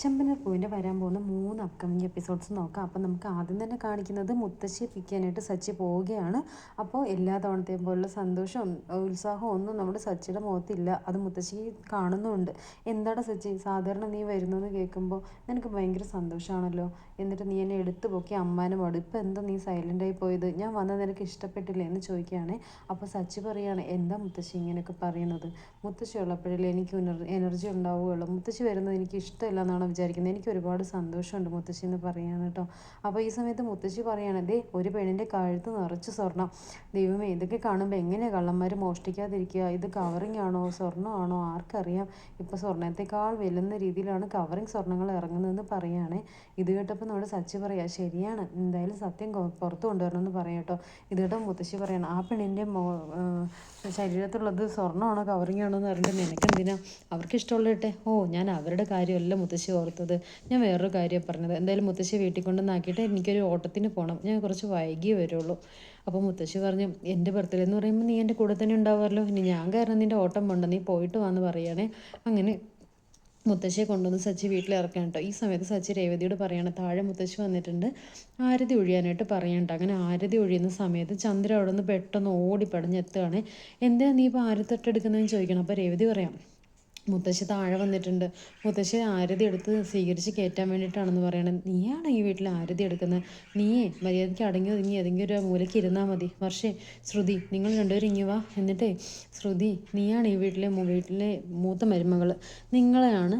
ചെമ്പനർ പൂവിന്റെ വരാൻ പോകുന്ന മൂന്ന് അപ്കമിങ് എപ്പിസോഡ്സ് നോക്കാം. അപ്പം നമുക്ക് ആദ്യം തന്നെ കാണിക്കുന്നത് മുത്തശ്ശി പിക്കാനായിട്ട് സച്ചി പോവുകയാണ്. അപ്പോൾ എല്ലാ തവണത്തെയും പോലുള്ള സന്തോഷവും ഉത്സാഹവും ഒന്നും നമ്മുടെ സച്ചിയുടെ മുഖത്തില്ല. അത് മുത്തശ്ശി കാണുന്നുണ്ട്. എന്താടാ സച്ചി സാധാരണ നീ വരുന്നതെന്ന് കേൾക്കുമ്പോൾ നിനക്ക് ഭയങ്കര സന്തോഷമാണല്ലോ എന്നിട്ട് നീ എന്നെ എടുത്തു പൊക്കി അമ്മാനും പാടും. ഇപ്പം എന്താ നീ സൈലന്റായി പോയത്? ഞാൻ വന്നത് നിനക്ക് ഇഷ്ടപ്പെട്ടില്ല എന്ന് ചോദിക്കുകയാണ്. അപ്പോൾ സച്ചി പറയുകയാണ് എന്താ മുത്തശ്ശി ഇങ്ങനെയൊക്കെ പറയുന്നത്? മുത്തശ്ശി ഉള്ളപ്പോഴല്ലേ എനിക്ക് എനർജി ഉണ്ടാവുകയുള്ളൂ. മുത്തശ്ശി വരുന്നത് എനിക്ക് ഇഷ്ടമില്ല എന്നാണ് വിചാരിക്കുന്നത്. എനിക്ക് ഒരുപാട് സന്തോഷമുണ്ട് മുത്തശ്ശി എന്ന് പറയാണ് കേട്ടോ. അപ്പോൾ ഈ സമയത്ത് മുത്തശ്ശി പറയാണ് ദേ ഒരു പെണ്ണിന്റെ കഴുത്ത് നിറച്ച് സ്വർണം. ദൈവമേ ഇതൊക്കെ കാണുമ്പോൾ എങ്ങനെ കള്ളന്മാർ മോഷ്ടിക്കാതിരിക്കുക? ഇത് കവറിങ് ആണോ? സ്വർണമാണോ ആർക്കറിയാം? ഇപ്പോൾ സ്വർണത്തെക്കാൾ വെല്ലുന്ന രീതിയിലാണ് കവറിങ് സ്വർണങ്ങൾ ഇറങ്ങുന്നതെന്ന് പറയുകയാണ് ഇത് കേട്ടപ്പോൾ നമ്മുടെ സച്ചി പറയാ ശരിയാണ്. എന്തായാലും സത്യം പുറത്ത് കൊണ്ടുവരണമെന്ന് പറയാം കേട്ടോ. ഇത് കേട്ടോ മുത്തശ്ശി പറയണം ആ പെണ്ണിന്റെ മോ ശരീരത്തിലുള്ളത് സ്വർണമാണോ? കവറിങ് ആണോ? എന്ന് നിനക്ക് നിനക്കെന്തിനാ? അവർക്ക് ഇഷ്ടമുള്ള ഇട്ടെ. ഓ ഞാൻ അവരുടെ കാര്യമല്ല മുത്തശ്ശി ഓർത്തത്. ഞാൻ വേറൊരു കാര്യം പറഞ്ഞത്. എന്തായാലും മുത്തശ്ശി വീട്ടിൽ കൊണ്ടുവന്നാക്കിയിട്ട് എനിക്കൊരു ഓട്ടത്തിന് പോകണം ഞാൻ കുറച്ച് വൈകി വരുള്ളൂ. അപ്പോൾ മുത്തശ്ശി പറഞ്ഞു എന്റെ ബർത്ത്ഡേ എന്ന് പറയുമ്പോൾ നീ എന്റെ കൂടെ തന്നെ ഉണ്ടാവുമല്ലോ. ഇനി ഞാൻ കാരണം നിന്റെ ഓട്ടം പോണ്ട. നീ പോയിട്ട് വാന്ന് പറയുകയാണേ. അങ്ങനെ മുത്തശ്ശിയെ കൊണ്ടുവന്ന് സച്ചി വീട്ടിൽ ഇറക്കാൻ കേട്ടോ. ഈ സമയത്ത് സച്ചി രേവതിയോട് പറയണം താഴെ മുത്തശ്ശി വന്നിട്ടുണ്ട്. ആരതി ഒഴിയാനായിട്ട് പറയണ്ട അങ്ങനെ ആരതി ഒഴിയുന്ന സമയത്ത് ചന്ദ്ര അവിടെ നിന്ന് പെട്ടെന്ന് ഓടി പടഞ്ഞെത്തുകയാണ് എന്താ നീ ഇപ്പോൾ ആരത്തൊട്ടെടുക്കുന്നതെന്ന് ചോദിക്കണം? അപ്പോൾ രേവതി പറയാം മുത്തശ്ശി താഴെ വന്നിട്ടുണ്ട്. മുത്തശ്ശി ആരതി എടുത്ത് സ്വീകരിച്ച് കയറ്റാൻ വേണ്ടിയിട്ടാണെന്ന് പറയണത് നീയാണ് ഈ വീട്ടിൽ ആരതി എടുക്കുന്നത് നീയേ മര്യാദയ്ക്ക് അടങ്ങി ഒതുങ്ങി ഏതെങ്കിലും ഒരു മൂലയ്ക്ക് ഇരുന്നാൽ മതി. വർഷേ ശ്രുതി നിങ്ങൾ രണ്ടുപേരും ഇങ്ങി വാ. എന്നിട്ടേ ശ്രുതി നീയാണ് ഈ വീട്ടിലെ വീട്ടിലെ മൂത്ത മരുമകൾ നിങ്ങളെയാണ്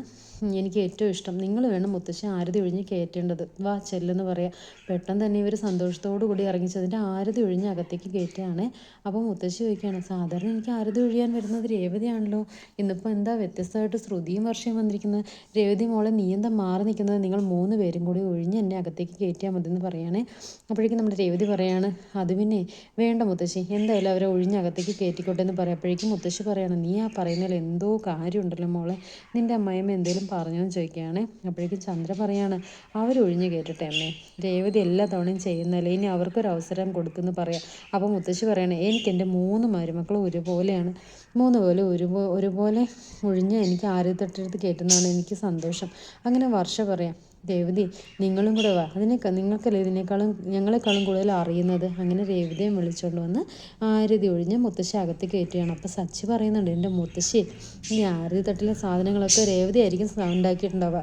എനിക്ക് ഏറ്റവും ഇഷ്ടം. നിങ്ങൾ വേണം മുത്തശ്ശി ആരതി ഒഴിഞ്ഞ് കയറ്റേണ്ടത്. വാ ചെല്ലെന്ന് പറയാം. പെട്ടെന്ന് തന്നെ ഇവർ സന്തോഷത്തോടു കൂടി ഇറങ്ങിച്ചതിന്റെ ആരതി ഒഴിഞ്ഞ് അകത്തേക്ക് കയറ്റുകയാണ്. അപ്പോൾ മുത്തശ്ശി ചോദിക്കുകയാണ് സാധാരണ എനിക്ക് ആരതി ഒഴിയാൻ വരുന്നത് രേവതിയാണല്ലോ. ഇന്നിപ്പോൾ എന്താ വ്യത്യസ്തമായിട്ട് ശ്രുതിയും വർഷയും വന്നിരിക്കുന്നത്? രേവതി മോളെ നീ എന്താ മാറി നിൽക്കുന്നത്? നിങ്ങൾ മൂന്ന് പേരും കൂടി ഒഴിഞ്ഞ് എന്നെ അകത്തേക്ക് കയറ്റിയാൽ മതി എന്ന് പറയുകയാണേ അപ്പോഴേക്കും നമ്മുടെ രേവതി പറയാണ് അത് പിന്നെ വേണ്ട മുത്തശ്ശി. എന്തായാലും അവരെ ഒഴിഞ്ഞ് അകത്തേക്ക് കയറ്റിക്കോട്ടെ എന്ന് പറയുമ്പോഴേക്കും മുത്തശ്ശി പറയാണ് നീ ആ പറയുന്നതിൽ എന്തോ കാര്യമുണ്ടല്ലോ മോളെ. നിന്റെ അമ്മായിമ്മ എന്തെങ്കിലും പറഞ്ഞോ എന്ന് ചോദിക്കുകയാണ്. അപ്പോഴേക്കും ചന്ദ്ര പറയാണ് അവരൊഴിഞ്ഞു കേട്ടിട്ടെ അമ്മേ രേവതി എല്ലാ തവണയും ചെയ്യുന്നല്ലേ ഇനി അവർക്കൊരു അവസരം കൊടുക്കുന്നു പറയാം. അപ്പോൾ മുത്തശ്ശി പറയണേ എനിക്ക് എന്റെ മൂന്ന് മരുമക്കളും ഒരുപോലെയാണ്. മൂന്ന് പോലെ ഒരുപോ ഒരുപോലെ ഒഴിഞ്ഞ് എനിക്ക് ആദ്യത്തൊട്ടടുത്ത് കേട്ടുന്നതാണ് എനിക്ക് സന്തോഷം. അങ്ങനെ വർഷ പറയാം. രേവതി നിങ്ങളും കൂടെ വാ. അതിനെ നിങ്ങൾക്കല്ലേ ഇതിനേക്കാളും ഞങ്ങളെക്കാളും കൂടുതൽ അറിയുന്നത്? അങ്ങനെ രേവതിയെ വിളിച്ചുകൊണ്ട് വന്ന് ആരതി ഒഴിഞ്ഞ് മുത്തശ്ശി അകത്ത് കയറ്റുകയാണ്. അപ്പോൾ സച്ചി പറയുന്നുണ്ട് എന്റെ മുത്തശ്ശി ഈ ആരതി തട്ടിലെ സാധനങ്ങളൊക്കെ രേവതി ആയിരിക്കും ഉണ്ടാക്കിയിട്ടുണ്ടാവുക.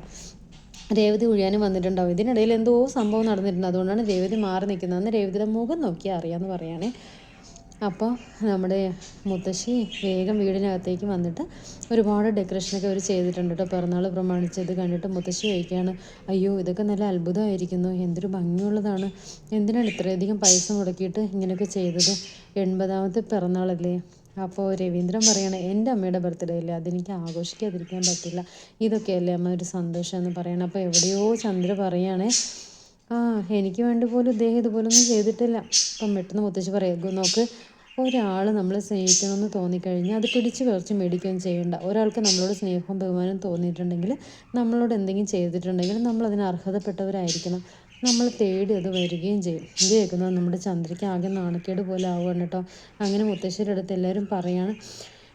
രേവതി ഒഴിയാനും വന്നിട്ടുണ്ടാവും. ഇതിനിടയിൽ എന്തോ സംഭവം നടന്നിട്ടുണ്ട്. അതുകൊണ്ടാണ് രേവതി മാറി നിൽക്കുന്നത്. അന്ന് രേവതിയുടെ മുഖം നോക്കിയാൽ അറിയാമെന്ന് പറയുകയാണേ. അപ്പോൾ നമ്മുടെ മുത്തശ്ശി വേഗം വീടിനകത്തേക്ക് വന്നിട്ട് ഒരുപാട് ഡെക്കറേഷനൊക്കെ അവർ ചെയ്തിട്ടുണ്ട് കേട്ടോ. പിറന്നാൾ പ്രമാണിച്ച് ഇത് കണ്ടിട്ട് മുത്തശ്ശി ചോദിക്കുകയാണ് അയ്യോ ഇതൊക്കെ നല്ല അത്ഭുതമായിരിക്കുന്നു. എന്തൊരു ഭംഗിയുള്ളതാണ്. എന്തിനാണ് ഇത്രയധികം പൈസ മുടക്കിയിട്ട് ഇങ്ങനെയൊക്കെ ചെയ്തത്? എൺപതാമത്തെ പിറന്നാളല്ലേ. അപ്പോൾ രവീന്ദ്രൻ പറയണേ എന്റെ അമ്മയുടെ ബർത്ത്ഡേ അല്ലേ? അതെനിക്ക് ആഘോഷിക്കാതിരിക്കാൻ പറ്റില്ല. ഇതൊക്കെയല്ലേ അമ്മ ഒരു സന്തോഷം എന്ന് പറയണം അപ്പോൾ എവിടെയോ ചന്ദ്ര പറയുകയാണേ ആ എനിക്ക് വേണ്ടി പോലും ഇദ്ദേഹം ഇതുപോലൊന്നും ചെയ്തിട്ടില്ല. അപ്പം പെട്ടെന്ന് മുത്തശ്ശി പറയുക നോക്ക് ഒരാൾ നമ്മളെ സ്നേഹിക്കണമെന്ന് തോന്നിക്കഴിഞ്ഞാൽ അത് പിടിച്ച് പറിച്ച് മേടിക്കുകയും ചെയ്യേണ്ട. ഒരാൾക്ക് നമ്മളോട് സ്നേഹവും ബഹുമാനവും തോന്നിയിട്ടുണ്ടെങ്കിൽ നമ്മളോട് എന്തെങ്കിലും ചെയ്തിട്ടുണ്ടെങ്കിൽ നമ്മൾ അതിന് അർഹതപ്പെട്ടവരായിരിക്കണം. നമ്മൾ തേടി അത് വരികയും ചെയ്യും. ഇത് കേൾക്കുന്നത് നമ്മുടെ ചന്ദ്രയ്ക്ക് ആകെ നാണക്കേട് പോലെ ആവുകയാണ് കേട്ടോ. അങ്ങനെ മുത്തശ്ശിയുടെ അടുത്ത് എല്ലാവരും പറയാണ്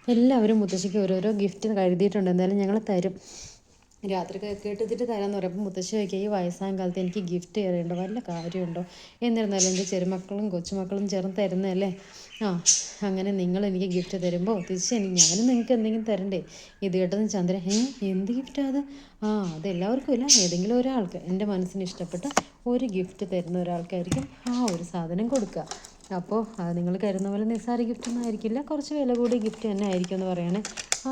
എല്ലാവരും മുത്തശ്ശിക്ക് ഓരോരോ ഗിഫ്റ്റ് കരുതിയിട്ടുണ്ട്. എന്തായാലും ഞങ്ങൾ തരും. രാത്രി കേട്ടെത്തിട്ട് തരാമെന്ന് പറയുമ്പോൾ മുത്തശ്ശി ഈ വയസ്സായ കാലത്ത് എനിക്ക് ഗിഫ്റ്റ് തരേണ്ട വല്ല കാര്യമുണ്ടോ? എന്നിരുന്നാലും എന്റെ ചെറുമക്കളും കൊച്ചുമക്കളും ചേർന്ന് തരുന്നതല്ലേ? ആ അങ്ങനെ നിങ്ങൾ എനിക്ക് ഗിഫ്റ്റ് തരുമ്പോൾ എനിക്ക് ഞാനും നിങ്ങൾക്ക് എന്തെങ്കിലും തരണ്ടേ? ഇത് കേട്ടതും ചന്ദ്രൻ ഏ എന്ത് ഗിഫ്റ്റാണ് അത്? ആ അത് എല്ലാവർക്കും ഇല്ല. ഏതെങ്കിലും ഒരാൾക്ക് എന്റെ മനസ്സിന് ഇഷ്ടപ്പെട്ട ഒരു ഗിഫ്റ്റ് തരുന്ന ഒരാൾക്കായിരിക്കും ആ ഒരു സാധനം കൊടുക്കുക. അപ്പോൾ നിങ്ങൾ കരുതുന്ന പോലെ നിസ്സാര ഗിഫ്റ്റ് ഒന്നും ആയിരിക്കില്ല. കുറച്ച് വില കൂടിയ ഗിഫ്റ്റ് തന്നെ ആയിരിക്കും എന്ന് പറയുകയാണ്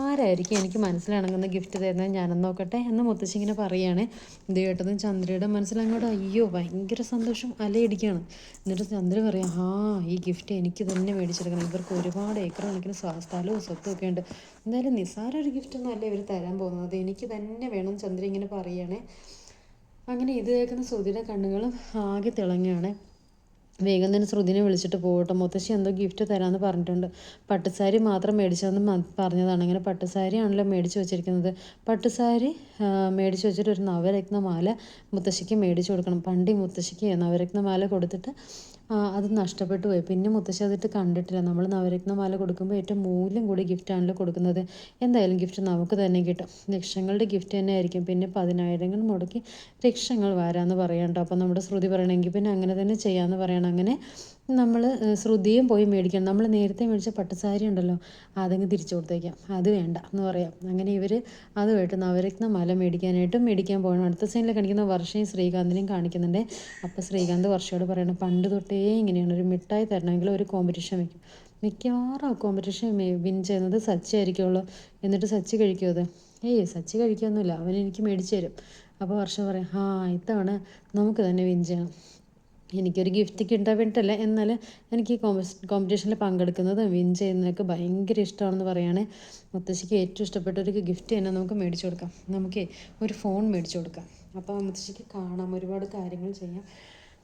ആരായിരിക്കും എനിക്ക് മനസ്സിലിണങ്ങുന്ന ഗിഫ്റ്റ് തരുന്നത്? ഞാനൊന്ന് നോക്കട്ടെ എന്ന് മുത്തശ്ശി ഇങ്ങനെ പറയുകയാണ് ഇത് കേട്ടതും ചന്ദ്രയുടെ മനസ്സിലങ്ങോട്ട് അയ്യോ ഭയങ്കര സന്തോഷം അലയിടിക്കുകയാണ്. എന്നിട്ട് ചന്ദ്ര പറയാം ആ ഈ ഗിഫ്റ്റ് എനിക്ക് തന്നെ മേടിച്ചെടുക്കണം. ഇവർക്ക് ഒരുപാട് ഏക്കർ കണക്കിന് സ്ഥലവും സ്വത്തും ഒക്കെ ഉണ്ട്. എന്തായാലും നിസ്സാര ഒരു ഗിഫ്റ്റൊന്നും അല്ല ഇവർ തരാൻ പോകുന്നത്. എനിക്ക് തന്നെ വേണം ചന്ദ്ര ഇങ്ങനെ പറയുകയാണേ അങ്ങനെ ഇത് കേൾക്കുന്ന ശ്രുതിയുടെ കണ്ണുകളും ആകെ തിളങ്ങുകയാണ്. വേഗം തന്നെ ശ്രുതിനെ വിളിച്ചിട്ട് പോകട്ടെ. മുത്തശ്ശി എന്തോ ഗിഫ്റ്റ് തരാമെന്ന് പറഞ്ഞിട്ടുണ്ട്. പട്ടുസാരി മാത്രം മേടിച്ചതെന്ന് പറഞ്ഞതാണ്. അങ്ങനെ പട്ടുസാരി ആണല്ലോ മേടിച്ച് വെച്ചിരിക്കുന്നത്. പട്ടുസാരി മേടിച്ച് വെച്ചിട്ട് ഒരു നവരത്നമാല മുത്തശ്ശിക്ക് മേടിച്ച് കൊടുക്കണം. പണ്ടി മുത്തശ്ശിക്ക് നവരത്നമാല കൊടുത്തിട്ട് അത് നഷ്ടപ്പെട്ടു പോയി. പിന്നെ മുത്തശ്ശി അതിട്ട് കണ്ടിട്ടില്ല. നമ്മൾ നവരത്ന മാല കൊടുക്കുമ്പോൾ ഏറ്റവും മൂല്യം കൂടി ഗിഫ്റ്റാണല്ലോ കൊടുക്കുന്നത്. എന്തായാലും ഗിഫ്റ്റ് നമുക്ക് തന്നെ കിട്ടും. ലക്ഷങ്ങളുടെ ഗിഫ്റ്റ് തന്നെ ആയിരിക്കും. പിന്നെ പതിനായിരങ്ങൾ മുടക്കി ലക്ഷങ്ങൾ വരാമെന്ന് പറയാം കേട്ടോ അപ്പോൾ നമ്മുടെ ശ്രുതി പറയണമെങ്കിൽ പിന്നെ അങ്ങനെ തന്നെ ചെയ്യാമെന്ന് പറയണം. അങ്ങനെ നമ്മൾ ശ്രുതിയും പോയി മേടിക്കണം. നമ്മൾ നേരത്തെ മേടിച്ച പട്ടുസാരി ഉണ്ടല്ലോ അതങ്ങ് തിരിച്ചു കൊടുത്തേക്കാം. അത് വേണ്ട എന്ന് പറയാം. അങ്ങനെ ഇവർ അതുമായിട്ട് നവരത്ന മല മേടിക്കാനായിട്ടും മേടിക്കാൻ പോകണം അടുത്ത സീനിൽ കാണിക്കുന്ന വർഷയും ശ്രീകാന്തിനെയും കാണിക്കുന്നുണ്ട്. അപ്പോൾ ശ്രീകാന്ത് വർഷയോട് പറയണം പണ്ട് തൊട്ടേ ഇങ്ങനെയാണ്. ഒരു മിഠായി തരണമെങ്കിൽ ഒരു കോമ്പറ്റീഷൻ വയ്ക്കും മിക്കവാറും ആ കോമ്പറ്റീഷൻ വിൻ ചെയ്യുന്നത് സച്ചി ആയിരിക്കുള്ളൂ. എന്നിട്ട് സച്ചി കഴിക്കുമോ അത്? ഏയ് സച്ചി കഴിക്കൊന്നുമില്ല. അവൻ എനിക്ക് മേടിച്ചു തരും. അപ്പോൾ വർഷം പറയും ആ ഇത്തവണ നമുക്ക് തന്നെ വിൻ ചെയ്യണം എനിക്കൊരു ഗിഫ്റ്റ് കിട്ടാൻ വേണ്ടിയിട്ടല്ല എന്നാൽ എനിക്ക് ഈ കോമ്പറ്റീഷനിൽ പങ്കെടുക്കുന്നത് വിൻ ചെയ്യുന്നതൊക്കെ ഭയങ്കര ഇഷ്ടമാണെന്ന് പറയുകയാണെ മുത്തശ്ശിക്ക് ഏറ്റവും ഇഷ്ടപ്പെട്ട ഒരു ഗിഫ്റ്റ് തന്നെ നമുക്ക് മേടിച്ചു കൊടുക്കാം. നമുക്ക് ഒരു ഫോൺ മേടിച്ചു കൊടുക്കാം. അപ്പോൾ മുത്തശ്ശിക്ക് കാണാം ഒരുപാട് കാര്യങ്ങൾ ചെയ്യാം.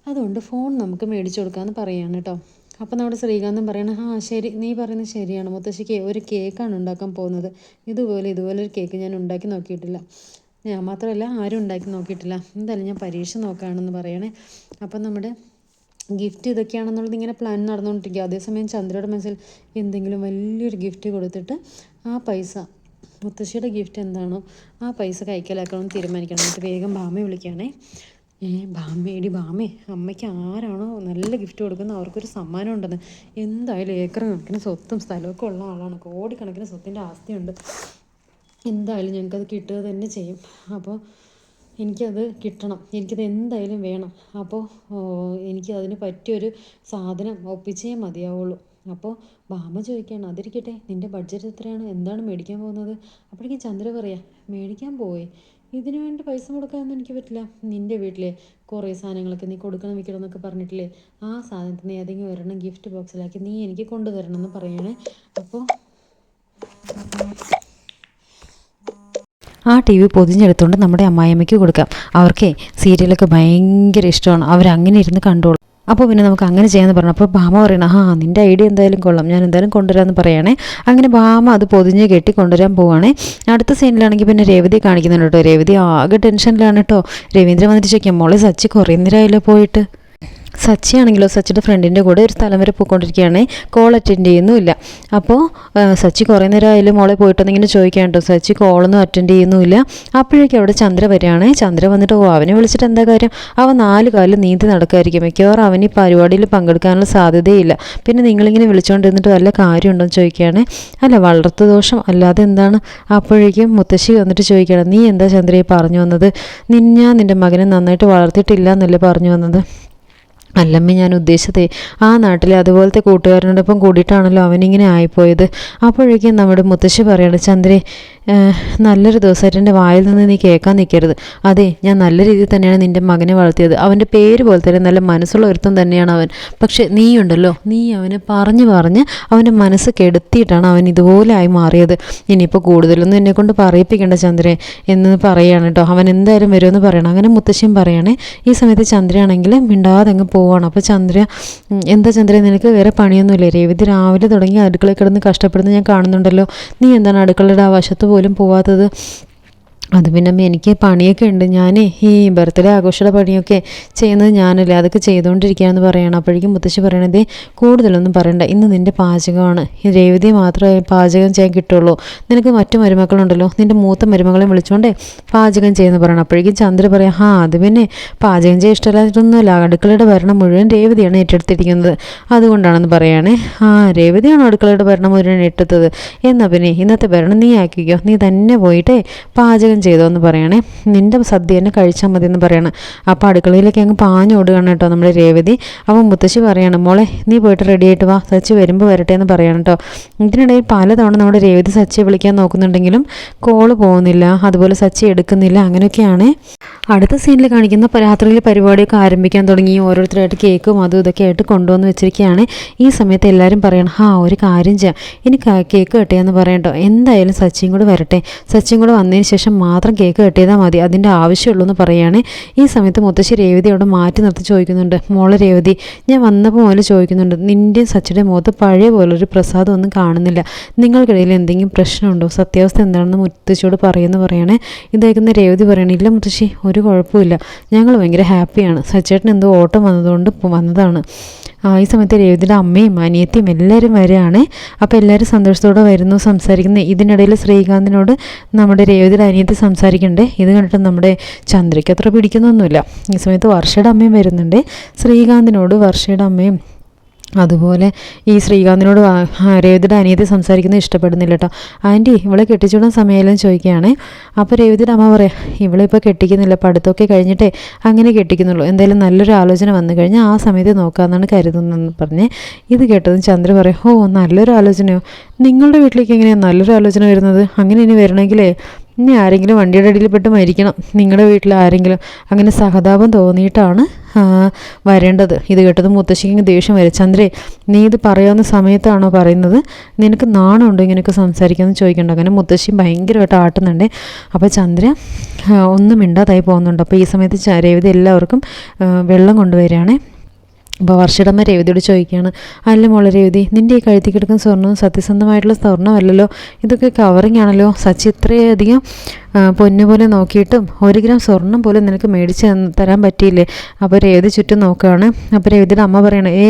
അതുകൊണ്ട് ഫോൺ നമുക്ക് മേടിച്ചു കൊടുക്കാമെന്ന് പറയുകയാണ് കേട്ടോ അപ്പോൾ നമ്മുടെ ശ്രീകാന്തം പറയണം ആ ശരി നീ പറയുന്നത് ശരിയാണ്. മുത്തശ്ശിക്ക് ഒരു കേക്കാണ് ഉണ്ടാക്കാൻ പോകുന്നത്. ഇതുപോലെ ഇതുപോലെ ഒരു കേക്ക് ഞാൻ ഉണ്ടാക്കി നോക്കിയിട്ടില്ല. ഞാൻ മാത്രമല്ല ആരും ഉണ്ടാക്കി നോക്കിയിട്ടില്ല. എന്തായാലും ഞാൻ പരീക്ഷ നോക്കുകയാണെന്ന് പറയണേ. അപ്പം നമ്മുടെ ഗിഫ്റ്റ് ഇതൊക്കെയാണെന്നുള്ളത് ഇങ്ങനെ പ്ലാൻ നടന്നുകൊണ്ടിരിക്കുക. അതേസമയം ചന്ദ്രയുടെ മനസ്സിൽ എന്തെങ്കിലും വലിയൊരു ഗിഫ്റ്റ് കൊടുത്തിട്ട് ആ പൈസ മുത്തശ്ശിയുടെ ഗിഫ്റ്റ് എന്താണോ ആ പൈസ കൈക്കലാക്കണമെന്ന് തീരുമാനിക്കണം. എന്നിട്ട് വേഗം ഭാമയെ വിളിക്കുകയാണേ. ഏ ബാമ്മേടി ഭാമേ അമ്മയ്ക്ക് ആരാണോ നല്ല ഗിഫ്റ്റ് കൊടുക്കുന്ന അവർക്കൊരു സമ്മാനം ഉണ്ടെന്ന് എന്തായാലും ഏക്കർ കണക്കിന് സ്വത്തും സ്ഥലമൊക്കെ ഉള്ള ആളാണ്. കോടിക്കണക്കിന് സ്വത്തിന്റെ ആസ്തിയുണ്ട്. എന്തായാലും ഞങ്ങൾക്കത് കിട്ടുക തന്നെ ചെയ്യും. അപ്പോൾ എനിക്കത് കിട്ടണം. എനിക്കത് എന്തായാലും വേണം. അപ്പോൾ എനിക്ക് അതിന് പറ്റിയൊരു സാധനം ഒപ്പിച്ചേ മതിയാവുള്ളൂ. അപ്പോൾ ബാമ ചോദിക്കുകയാണ് അതിരിക്കട്ടെ നിന്റെ ബഡ്ജറ്റ് എത്രയാണ്? എന്താണ് മേടിക്കാൻ പോകുന്നത്? അപ്പോഴേക്കും ചന്ദ്ര പറയാം മേടിക്കാൻ പോയി ഇതിനു വേണ്ടി പൈസ കൊടുക്കാനൊന്നും എനിക്ക് പറ്റില്ല. നിന്റെ വീട്ടിലെ കുറേ സാധനങ്ങളൊക്കെ നീ കൊടുക്കണം വിൽക്കണം എന്നൊക്കെ പറഞ്ഞിട്ടില്ലേ? ആ സാധനത്തിന് ഏതെങ്കിലും ഒരെണ്ണം ഗിഫ്റ്റ് ബോക്സിലാക്കി നീ എനിക്ക് കൊണ്ടുതരണം എന്ന് പറയണേ. അപ്പോൾ ആ ടി വി പൊതിഞ്ഞെടുത്തുകൊണ്ട് നമ്മുടെ അമ്മായിയമ്മയ്ക്ക് കൊടുക്കാം. അവർക്കേ സീരിയലൊക്കെ ഭയങ്കര ഇഷ്ടമാണ്. അവരങ്ങനെ ഇരുന്ന് കണ്ടോളും. അപ്പോൾ പിന്നെ നമുക്ക് അങ്ങനെ ചെയ്യാമെന്ന് പറഞ്ഞു. അപ്പോൾ ഭാമ പറയണം ആ നിന്റെ ഐഡിയ എന്തായാലും കൊള്ളാം. ഞാൻ എന്തായാലും കൊണ്ടുവരാമെന്ന് പറയുകയാണേ അങ്ങനെ ഭാമ അത് പൊതിഞ്ഞ് കെട്ടി കൊണ്ടുവരാൻ പോവുകയാണേ അടുത്ത സീനിലാണെങ്കിൽ പിന്നെ രേവതി കാണിക്കുന്നുണ്ട് കേട്ടോ. രേവതി ആകെ ടെൻഷനിലാണ് കേട്ടോ. രവീന്ദ്രൻ വന്നിട്ട് ചോദിക്കാം മോളെ സച്ചി കുറേ നേരമായില്ലോ പോയിട്ട്. സച്ചിയാണെങ്കിലോ സച്ചിയുടെ ഫ്രണ്ടിന്റെ കൂടെ ഒരു സ്ഥലം വരെ പോയിക്കൊണ്ടിരിക്കുകയാണ്. കോൾ അറ്റൻഡ് ചെയ്യുന്നുമില്ല അപ്പോൾ സച്ചി കുറേ നേരം ആയാലും മോളെ പോയിട്ടൊന്നിങ്ങനെ ചോദിക്കാൻ കേട്ടോ സച്ചി കോളൊന്നും അറ്റൻഡ് ചെയ്യുന്നുമില്ല അപ്പോഴേക്കും അവിടെ ചന്ദ്ര വരികയാണ്. ചന്ദ്ര വന്നിട്ട് ഓ അവനെ വിളിച്ചിട്ട് എന്താ കാര്യം? അവൻ നാല് കാലം നീന്തി നടക്കായിരിക്കും. മിക്കവാറും അവൻ ഈ പരിപാടിയിൽ പങ്കെടുക്കാനുള്ള സാധ്യതയില്ല. പിന്നെ നിങ്ങളിങ്ങനെ വിളിച്ചുകൊണ്ടിരുന്നിട്ട് വല്ല കാര്യമുണ്ടോ എന്ന് ചോദിക്കുകയാണ്. അല്ല വളർത്തു ദോഷം അല്ലാതെ എന്താണ്? അപ്പോഴേക്കും മുത്തശ്ശി വന്നിട്ട് ചോദിക്കണം നീ എന്താ ചന്ദ്രയെ പറഞ്ഞു വന്നത്? നിന്നാ നിന്റെ മകനെ നന്നായിട്ട് വളർത്തിയിട്ടില്ല എന്നല്ലേ പറഞ്ഞു വന്നത്? അല്ലമ്മ ഞാൻ ഉദ്ദേശിച്ചതേ ആ നാട്ടിലെ അതുപോലത്തെ കൂട്ടുകാരനോടൊപ്പം കൂടിയിട്ടാണല്ലോ അവനിങ്ങനെ ആയിപ്പോയത്. അപ്പോഴേക്കും നമ്മുടെ മുത്തശ്ശി പറയാണ് ചന്ദ്രേ നല്ലൊരു ദിവസമായിട്ട് എന്റെ വായിൽ നിന്ന് നീ കേൾക്കാൻ നിൽക്കരുത്. അതെ ഞാൻ നല്ല രീതിയിൽ തന്നെയാണ് നിന്റെ മകനെ വളർത്തിയത്. അവന്റെ പേര് പോലെ തന്നെ നല്ല മനസ്സുള്ള ഒരുത്തം തന്നെയാണ് അവൻ. പക്ഷേ നീയുണ്ടല്ലോ. നീ അവനെ പറഞ്ഞു പറഞ്ഞ് അവന്റെ മനസ്സ് കെടുത്തിയിട്ടാണ് അവൻ ഇതുപോലെ ആയി മാറിയത്. ഇനിയിപ്പോൾ കൂടുതലൊന്നും എന്നെ കൊണ്ട് പറയിപ്പിക്കേണ്ട ചന്ദ്രൻ എന്ന് പറയുകയാണ് കേട്ടോ. അവൻ എന്തായാലും വരുമെന്ന് പറയണം. അങ്ങനെ മുത്തശ്ശിയും പറയണേ ഈ സമയത്ത് ചന്ദ്രയാണെങ്കിൽ മിണ്ടാതെ അങ്ങ് പോവാണ്. അപ്പോൾ ചന്ദ്ര എന്താ ചന്ദ്ര നിനക്ക് വേറെ പണിയൊന്നുമില്ലേ? രേവതി രാവിലെ തുടങ്ങി അടുക്കളയിൽ കിടന്ന് കഷ്ടപ്പെടുന്നത് ഞാൻ കാണുന്നുണ്ടല്ലോ. നീ എന്താണ് അടുക്കളയുടെ ആ വശത്ത് പോലും പോവാത്തത് അത് പിന്നെ എനിക്ക് പണിയൊക്കെ ഉണ്ട്. ഞാൻ ഈ ബർത്ത്ഡേ ആഘോഷയുടെ പണിയൊക്കെ ചെയ്യുന്നത് ഞാനല്ലേ. അതൊക്കെ ചെയ്തുകൊണ്ടിരിക്കുകയാണെന്ന് പറയണം. അപ്പോഴേക്കും മുത്തശ്ശി പറയണത് കൂടുതലൊന്നും പറയണ്ട. ഇന്ന് നിന്റെ പാചകമാണ്. രേവതി മാത്രമേ പാചകം ചെയ്യാൻ കിട്ടുള്ളൂ. നിനക്ക് മറ്റു മരുമക്കളുണ്ടല്ലോ. നിന്റെ മൂത്ത മരുമകളെ വിളിച്ചുകൊണ്ട് പാചകം ചെയ്യുമെന്ന് പറയണം. അപ്പോഴേക്കും ചന്ദ്ര പറയാം ആ അത് പിന്നെ പാചകം ചെയ്യാൻ ഇഷ്ടമല്ലാത്തൊന്നുമല്ല. അടുക്കളയുടെ ഭരണം മുഴുവൻ രേവതിയാണ് ഏറ്റെടുത്തിരിക്കുന്നത്. അതുകൊണ്ടാണെന്ന് പറയുകയാണേ ആ രേവതിയാണ് അടുക്കളയുടെ ഭരണം മുഴുവൻ ഏറ്റെടുത്തത്? എന്നാൽ പിന്നെ ഇന്നത്തെ ഭരണം നീ ആക്കിക്കോ. നീ തന്നെ പോയിട്ടേ പാചകം പാചകം ചെയ്തോ എന്ന് പറയണേ. നിന്റെ സദ്യ തന്നെ കഴിച്ചാൽ മതി എന്ന് പറയണം. അപ്പോൾ അടുക്കളയിലേക്ക് അങ്ങ് പാഞ്ഞോടുകയാണ് കേട്ടോ നമ്മുടെ രേവതി. അപ്പോൾ മുത്തശ്ശി പറയണം മോളെ നീ പോയിട്ട് റെഡി ആയിട്ട് വാ. സച്ചി വരുമ്പോൾ വരട്ടെ എന്ന് പറയണം കേട്ടോ. ഇതിനിടയിൽ പലതവണ നമ്മുടെ രേവതി സച്ചിയെ വിളിക്കാൻ നോക്കുന്നുണ്ടെങ്കിലും കോൾ പോകുന്നില്ല. അതുപോലെ സച്ചി എടുക്കുന്നില്ല. അങ്ങനെയൊക്കെയാണ്. അടുത്ത സീനിൽ കാണിക്കുന്ന രാത്രിയിൽ പരിപാടിയൊക്കെ ആരംഭിക്കാൻ തുടങ്ങി. ഓരോരുത്തരായിട്ട് കേക്കും അതും ഇതൊക്കെ ആയിട്ട് കൊണ്ടുവന്ന് വെച്ചിരിക്കുകയാണ്. ഈ സമയത്ത് എല്ലാവരും പറയണം ആ ഒരു കാര്യം ചെയ്യാം. ഇനി കേക്ക് കിട്ടിയെന്ന് പറയണ്ടോ എന്തായാലും സച്ചിയും കൂടെ വരട്ടെ. സച്ചിയും കൂടെ വന്നതിന് ശേഷം മാത്രം കേക്ക് കെട്ടിയതാ മതി. അതിന്റെ ആവശ്യമുള്ളൂ എന്ന് പറയുകയാണ് ഈ സമയത്ത് മുത്തശ്ശി രേവതി അവിടെ മാറ്റി നിർത്തി ചോദിക്കുന്നുണ്ട്. മോളെ രേവതി ഞാൻ വന്നപ്പോൾ മുതൽ ചോദിക്കുന്നുണ്ട് നിന്റെ സച്ചിയുടെ മുഖത്ത് പഴയ പോലൊരു പ്രസാദം ഒന്നും കാണുന്നില്ല. നിങ്ങൾക്കിടയിൽ എന്തെങ്കിലും പ്രശ്നമുണ്ടോ? സത്യാവസ്ഥ എന്താണെന്ന് മുത്തശ്ശിയോട് പറയുമെന്ന് പറയണേ. ഇതേക്കുന്ന രേവതി പറയണേ ഇല്ല മുത്തശ്ശി ഒരു കുഴപ്പമില്ല ഞങ്ങൾ ഭയങ്കര ഹാപ്പിയാണ്. സച്ചേട്ടൻ എന്തോ ഓട്ടം വന്നതുകൊണ്ട് വന്നതാണ്. ഈ സമയത്ത് രേവതിയുടെ അമ്മയും അനിയത്തിയും എല്ലാവരും വരികയാണ്. അപ്പോൾ എല്ലാവരും സന്തോഷത്തോടെ വരുന്നു സംസാരിക്കുന്നു. ഇതിനിടയിൽ ശ്രീകാന്തിനോട് നമ്മുടെ രേവതിയുടെ അനിയത്തി സംസാരിക്കുന്നുണ്ട്. ഇത് കണ്ടിട്ട് നമ്മുടെ ചന്ദ്രയ്ക്ക് അത്ര പിടിക്കുന്നൊന്നുമില്ല. ഈ സമയത്ത് വർഷയുടെ അമ്മയും വരുന്നുണ്ട്. ശ്രീകാന്തിനോട് വർഷയുടെ അമ്മയും അതുപോലെ ഈ ശ്രീകാന്തിനോട് രേവതിയുടെ അനിയത്തി സംസാരിക്കുന്നത് ഇഷ്ടപ്പെടുന്നില്ല കേട്ടോ. ആന്റി ഇവളെ കെട്ടിച്ചുവിടാൻ സമയമായാലും ചോദിക്കുകയാണ്. അപ്പോൾ രേവതിയുടെ അമ്മ പറയാം ഇവളിപ്പോൾ കെട്ടിക്കുന്നില്ല പഠിത്തമൊക്കെ കഴിഞ്ഞിട്ടേ അങ്ങനെ കെട്ടിക്കുന്നുള്ളൂ. എന്തായാലും നല്ലൊരു ആലോചന വന്നു കഴിഞ്ഞാൽ ആ സമയത്ത് നോക്കാമെന്നാണ് കരുതുന്നതെന്ന് പറഞ്ഞ് ഇത് കേട്ടതും ചന്ദ്ര പറയും ഓ നല്ലൊരു ആലോചനയോ? നിങ്ങളുടെ വീട്ടിലേക്ക് എങ്ങനെയാണ് നല്ലൊരു ആലോചന വരുന്നത്? അങ്ങനെ ഇനി വരണമെങ്കിലേ ഇനി ആരെങ്കിലും വണ്ടിയുടെ അടിയിൽപ്പെട്ട് മരിക്കണം. നിങ്ങളുടെ വീട്ടിൽ ആരെങ്കിലും അങ്ങനെ സഹതാപം തോന്നിയിട്ടാണ് വരേണ്ടത്. ഇത് കേട്ടത് മുത്തശ്ശിക്ക് ദേഷ്യം വരും. ചന്ദ്രേ നീ ഇത് പറയാവുന്ന സമയത്താണോ പറയുന്നത്? നിനക്ക് നാണമുണ്ടോ ഇങ്ങനെയൊക്കെ സംസാരിക്കാമെന്ന് ചോദിക്കണ്ട. അങ്ങനെ മുത്തശ്ശി ഭയങ്കരമായിട്ട് ആട്ടുന്നുണ്ട്. അപ്പോൾ ചന്ദ്ര ഒന്നും മിണ്ടാതായി പോകുന്നുണ്ട്. അപ്പോൾ ഈ സമയത്ത് രേവതി എല്ലാവർക്കും വെള്ളം കൊണ്ടുവരികയാണേ. അപ്പോൾ വർഷടമ്മ രേവതിയോട് ചോദിക്കുകയാണ് അല്ല മോളെ രേവതി നിന്റെ ഈ കഴുത്തി കിടക്കുന്ന സ്വർണവും സത്യസന്ധമായിട്ടുള്ള സ്വർണമല്ലല്ലോ ഇതൊക്കെ കവറിങ് ആണല്ലോ സച്ചി ഇത്രയധികം ആ, പൊന്നു പോലെ നോക്കിയിട്ടും ഒരു ഗ്രാം സ്വർണം പോലും നിനക്ക് മേടിച്ച് തരാൻ പറ്റിയില്ലേ? അപ്പോൾ രേവതി ചുറ്റും നോക്കുകയാണ്. അപ്പോൾ രേവതിയുടെ അമ്മ പറയണം ഏ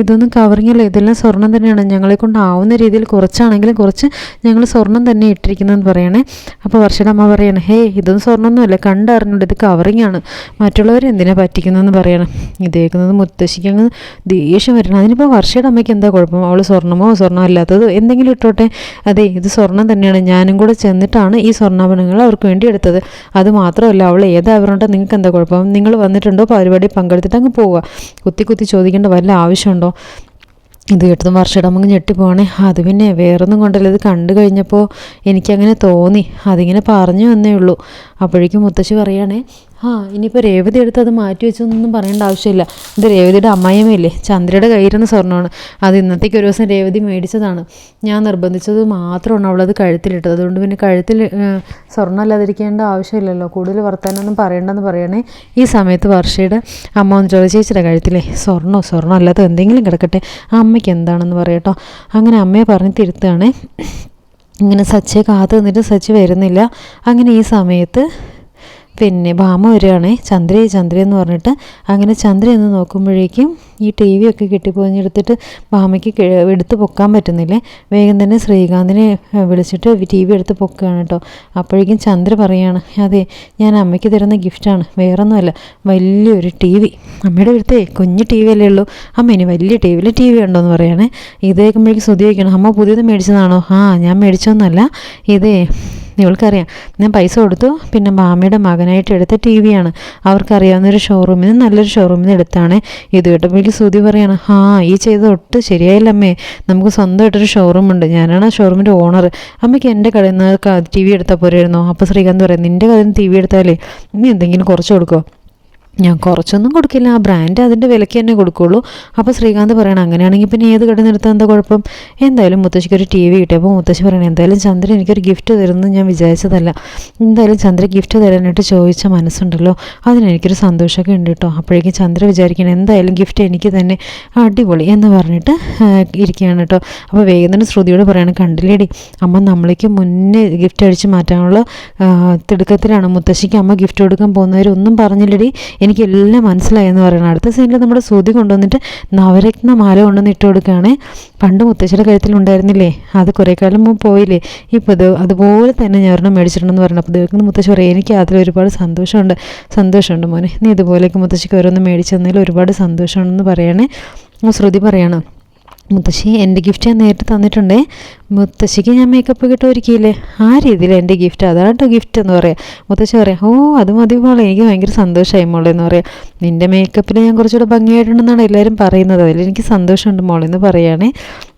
ഇതൊന്നും കവറിങ്ങില്ല ഇതെല്ലാം സ്വർണം തന്നെയാണ്. ഞങ്ങളെ കൊണ്ടാവുന്ന രീതിയിൽ കുറച്ചാണെങ്കിലും കുറച്ച് ഞങ്ങൾ സ്വർണം തന്നെ ഇട്ടിരിക്കുന്നതെന്ന് പറയണേ. അപ്പോൾ വർഷയുടെ അമ്മ പറയണേ ഹേ ഇതൊന്നും സ്വർണമൊന്നുമല്ല കണ്ടറിഞ്ഞുകൊണ്ട് ഇത് കവറിങ് ആണ്. മറ്റുള്ളവർ എന്തിനാ പറ്റിക്കുന്നതെന്ന് പറയണം. ഇത് കേൾക്കുന്നത് മുത്തശ്ശിക്ക് അങ്ങ് ദേഷ്യം വരണം. അതിനിപ്പോൾ വർഷയുടെ അമ്മയ്ക്ക് എന്താ കുഴപ്പം? അവൾ സ്വർണമോ സ്വർണം അല്ലാത്തത് എന്തെങ്കിലും ഇട്ടോട്ടെ? അതെ ഇത് സ്വർണം തന്നെയാണ്. ഞാനും കൂടെ ചെന്നിട്ടാണ് ഈ സ്വർണാഭരണങ്ങൾ അവർക്ക് വേണ്ടി എടുത്തത്. അത് മാത്രമല്ല അവൾ ഏതാവരുണ്ടോ നിങ്ങൾക്ക് എന്താ കുഴപ്പം? നിങ്ങൾ വന്നിട്ടുണ്ടോ? പരിപാടി പങ്കെടുത്തിട്ട് അങ്ങ് പോവുക. കുത്തി കുത്തി ചോദിക്കേണ്ട വല്ല ആവശ്യമുണ്ടോ? ഇത് കേട്ടതും വർഷയുടെ അമ്മ ഞെട്ടിപ്പോവാണേ. അത് പിന്നെ വേറൊന്നും കൊണ്ടല്ല. ഇത് കണ്ടു കഴിഞ്ഞപ്പോൾ എനിക്കങ്ങനെ തോന്നി. അതിങ്ങനെ പറഞ്ഞു വന്നേ ഉള്ളൂ. അപ്പോഴേക്കും മുത്തശ്ശി പറയുകയാണേ ആ ഇനിയിപ്പോൾ രേവതി എടുത്ത് അത് മാറ്റി വെച്ചൊന്നും പറയേണ്ട ആവശ്യമില്ല. ഇത് രേവതിയുടെ അമ്മായിയമ്മയില്ലേ? ചന്ദ്രയുടെ കയ്യിരുന്ന സ്വർണമാണ്. അത് ഇന്നത്തേക്ക് ഒരു ദിവസം രേവതി മേടിച്ചതാണ്. ഞാൻ നിർബന്ധിച്ചത് മാത്രമാണ് അവളത് കഴുത്തിലിട്ടത്. അതുകൊണ്ട് പിന്നെ കഴുത്തിൽ സ്വർണം അല്ലാതിരിക്കേണ്ട ആവശ്യമില്ലല്ലോ. കൂടുതൽ വർത്താനൊന്നും പറയേണ്ടെന്ന് പറയണേ. ഈ സമയത്ത് വർഷയുടെ അമ്മ ഒന്ന് ചോദിച്ചു ചേച്ചിയുടെ കഴുത്തിലെ സ്വർണോ? സ്വർണം അല്ലാത്ത എന്തെങ്കിലും കിടക്കട്ടെ? ആ അമ്മയ്ക്ക് എന്താണെന്ന് പറയട്ടോ അങ്ങനെ അമ്മയെ പറഞ്ഞ് തിരുത്തുകയാണേ. ഇങ്ങനെ സച്ചിയെ കാത്തു നിന്നിട്ട് സച്ചി വരുന്നില്ല. അങ്ങനെ ഈ സമയത്ത് പിന്നെ ഭാമ വരികയാണേ. ചന്ദ്രയെ ചന്ദ്ര എന്ന് പറഞ്ഞിട്ട് അങ്ങനെ ചന്ദ്ര എന്ന് നോക്കുമ്പോഴേക്കും ഈ ടി വി ഒക്കെ കെട്ടിപ്പോഞ്ഞെടുത്തിട്ട് ഭാമയ്ക്ക് എടുത്ത് പൊക്കാൻ പറ്റുന്നില്ല. വേഗം തന്നെ ശ്രീകാന്തിനെ വിളിച്ചിട്ട് ടി വി എടുത്ത് പൊക്കുകയാണ് കേട്ടോ അപ്പോഴേക്കും ചന്ദ്ര പറയാണ് അതെ ഞാൻ അമ്മയ്ക്ക് തരുന്ന ഗിഫ്റ്റാണ്. വേറൊന്നുമല്ല വലിയൊരു ടി വി. അമ്മയുടെ അടുത്തേ കുഞ്ഞു ടി വി അല്ലേ ഉള്ളൂ. അമ്മ ഇനി വലിയ ടി വിയിൽ ടി വി ഉണ്ടോ എന്ന് പറയണേ. കേൾക്കുമ്പോഴേക്കും സ്തുതി വയ്ക്കണം അമ്മ പുതിയത് മേടിച്ചതാണോ? ആ ഞാൻ മേടിച്ചൊന്നുമല്ല ഇതേ ഇവൾക്കറിയാം ഞാൻ പൈസ കൊടുത്തു പിന്നെ മാമിയുടെ മകനായിട്ട് എടുത്ത ടി വിയാണ് അവർക്കറിയാവുന്നൊരു ഷോറൂമിൽ നിന്ന് നല്ലൊരു ഷോറൂമിൽ നിന്ന് എടുത്താണ് ഇത് കേട്ടപ്പോഴേക്ക് ശ്രുതി പറയാണ് ആ ഈ ചെയ്ത ഒട്ട് ശരിയായില്ല അമ്മേ. നമുക്ക് സ്വന്തമായിട്ടൊരു ഷോറൂം ഉണ്ട്. ഞാനാണ് ആ ഷോറൂമിന്റെ ഓണർ അമ്മയ്ക്ക് എന്റെ കടയിൽ നിന്ന് ടി വി എടുത്താൽ പോരായിരുന്നോ? അപ്പോൾ ശ്രീകാന്ത് പറയാം നിന്റെ കടയിൽ നിന്ന് ടി വി എടുത്താലേ നീ എന്തെങ്കിലും കുറച്ച് കൊടുക്കുമോ ഞാൻ കുറച്ചൊന്നും കൊടുക്കില്ല. ആ ബ്രാൻഡ് അതിന്റെ വിലയ്ക്ക് തന്നെ കൊടുക്കുള്ളൂ. അപ്പോൾ ശ്രീകാന്ത് പറയണം അങ്ങനെയാണെങ്കിൽ പിന്നെ ഏത് കട നിർത്താൻ എന്താ കുഴപ്പം? എന്തായാലും മുത്തശ്ശിക്ക് ഒരു ടി വി കിട്ടി. അപ്പോൾ മുത്തശ്ശി പറയണം എന്തായാലും ചന്ദ്രൻ എനിക്കൊരു ഗിഫ്റ്റ് തരുമെന്ന് ഞാൻ വിചാരിച്ചതല്ല. എന്തായാലും ചന്ദ്ര ഗിഫ്റ്റ് തരാനായിട്ട് ചോദിച്ച മനസ്സുണ്ടല്ലോ. അതിനെനിക്കൊരു സന്തോഷമൊക്കെ ഉണ്ട് കേട്ടോ. അപ്പോഴേക്കും ചന്ദ്ര വിചാരിക്കണം എന്തായാലും ഗിഫ്റ്റ് എനിക്ക് തന്നെ അടിപൊളി എന്ന് പറഞ്ഞിട്ട് ഇരിക്കുകയാണ് കേട്ടോ. അപ്പോൾ വേഗം തന്നെ ശ്രുതിയോട് പറയണം കണ്ടില്ലേടി അമ്മ നമ്മളേക്ക് മുന്നേ ഗിഫ്റ്റ് അടിച്ച് മാറ്റാനുള്ള തിടുക്കത്തിലാണ്. മുത്തശ്ശിക്ക് അമ്മ ഗിഫ്റ്റ് കൊടുക്കാൻ പോകുന്നവരൊന്നും പറഞ്ഞില്ലടി. എനിക്കെല്ലാം മനസ്സിലായി എന്ന് പറയണം അടുത്ത സീനിൽ നമ്മുടെ ശ്രുതി കൊണ്ടുവന്നിട്ട് നവരത്ന മാല കൊണ്ടുവന്ന് ഇട്ട് കൊടുക്കുകയാണ്. പണ്ട് മുത്തശ്ശിയുടെ കഴുത്തിലുണ്ടായിരുന്നില്ലേ അത് കുറേ കാലം മുമ്പ് പോയില്ലേ? ഇപ്പോൾ ഇത് അതുപോലെ തന്നെ ഞാൻ ഒരെണ്ണം മേടിച്ചിട്ടുണ്ടെന്ന് പറഞ്ഞു. അപ്പോൾ ദീർഘ മുത്തശ്ശി പറയും എനിക്ക് അതിൽ ഒരുപാട് സന്തോഷമുണ്ട്. സന്തോഷമുണ്ട് മോനെ. നീ ഇതുപോലെയൊക്കെ മുത്തശ്ശിക്ക് ഓരോന്ന് മേടിച്ചു തന്നതിൽ ഒരുപാട് സന്തോഷമുണ്ടെന്ന് പറയണേ. ശ്രുതി പറയണം മുത്തശ്ശി എന്റെ ഗിഫ്റ്റ് ഞാൻ നേരിട്ട് തന്നിട്ടുണ്ടേ. മുത്തശ്ശിക്ക് ഞാൻ മേക്കപ്പ് കിട്ടുമായിരിക്കില്ലേ? ആ രീതിയിൽ എന്റെ ഗിഫ്റ്റ് അതാണ് കേട്ടോ ഗിഫ്റ്റ് എന്ന് പറയാം. മുത്തശ്ശി പറയാം ഓ അത് മതി മോളെ. എനിക്ക് ഭയങ്കര സന്തോഷമായി മോളെ എന്ന് പറയാം. നിന്റെ മേക്കപ്പിൽ ഞാൻ കുറച്ചുകൂടെ ഭംഗിയായിട്ടുണ്ടെന്നാണ് എല്ലാവരും പറയുന്നത്. അതിൽ എനിക്ക് സന്തോഷമുണ്ട് മോളെന്ന് പറയുകയാണേ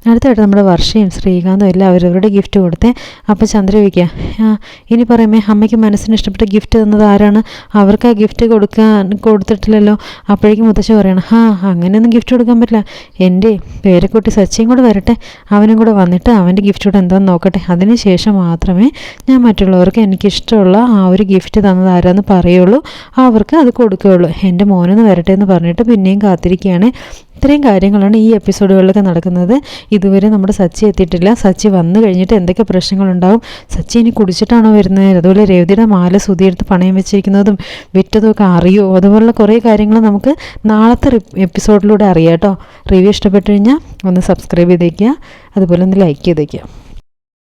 അടുത്തായിട്ട് നമ്മുടെ വർഷയും ശ്രീകാന്തും എല്ലാം അവരവരുടെ ഗിഫ്റ്റ് കൊടുത്തേ. അപ്പോൾ ചന്ദ്ര ചോദിക്കുക "ആ, ഇനി പറയുമേ അമ്മയ്ക്ക് മനസ്സിന് ഇഷ്ടപ്പെട്ട ഗിഫ്റ്റ് തന്നത് ആരാണ്? അവർക്ക് ആ ഗിഫ്റ്റ് കൊടുക്കാൻ കൊടുത്തിട്ടില്ലല്ലോ. അപ്പോഴേക്കും മുത്തശ്ശി പറയണം ആ അങ്ങനെയൊന്നും ഗിഫ്റ്റ് കൊടുക്കാൻ പറ്റില്ല. എന്റെ പേരക്കുട്ടി സച്ചിയും കൂടെ വരട്ടെ. അവനും കൂടെ വന്നിട്ട് അവന്റെ ഗിഫ്റ്റ് കൂടെ എന്താണെന്ന് നോക്കട്ടെ. അതിന് ശേഷം മാത്രമേ ഞാൻ മറ്റുള്ളവർക്ക് എനിക്കിഷ്ടമുള്ള ആ ഒരു ഗിഫ്റ്റ് തന്നത് ആരാന്ന് പറയുള്ളൂ. അവർക്ക് അത് കൊടുക്കുകയുള്ളൂ. എന്റെ മോനൊന്ന് വരട്ടെ എന്ന് പറഞ്ഞിട്ട് പിന്നെയും കാത്തിരിക്കുകയാണ്. ഇത്രയും കാര്യങ്ങളാണ് ഈ എപ്പിസോഡുകളിലൊക്കെ നടക്കുന്നത്. ഇതുവരെ നമ്മുടെ സച്ചി എത്തിയിട്ടില്ല. സച്ചി വന്നു കഴിഞ്ഞിട്ട് എന്തൊക്കെ പ്രശ്നങ്ങളുണ്ടാവും? സച്ചി ഇനി കുടിച്ചിട്ടാണോ വരുന്നത്? അതുപോലെ രേവതിയുടെ മാല സുതിയെടുത്ത് പണയം വെച്ചിരിക്കുന്നതും വിറ്റതൊക്കെ അറിയോ? അതുപോലുള്ള കുറേ കാര്യങ്ങൾ നമുക്ക് നാളത്തെ എപ്പിസോഡിലൂടെ അറിയാം കേട്ടോ. റിവ്യൂ ഇഷ്ടപ്പെട്ടു കഴിഞ്ഞാൽ ഒന്ന് സബ്സ്ക്രൈബ് ചെയ്തേക്കുക. അതുപോലെ ഒന്ന് ലൈക്ക് ചെയ്തേക്കുക.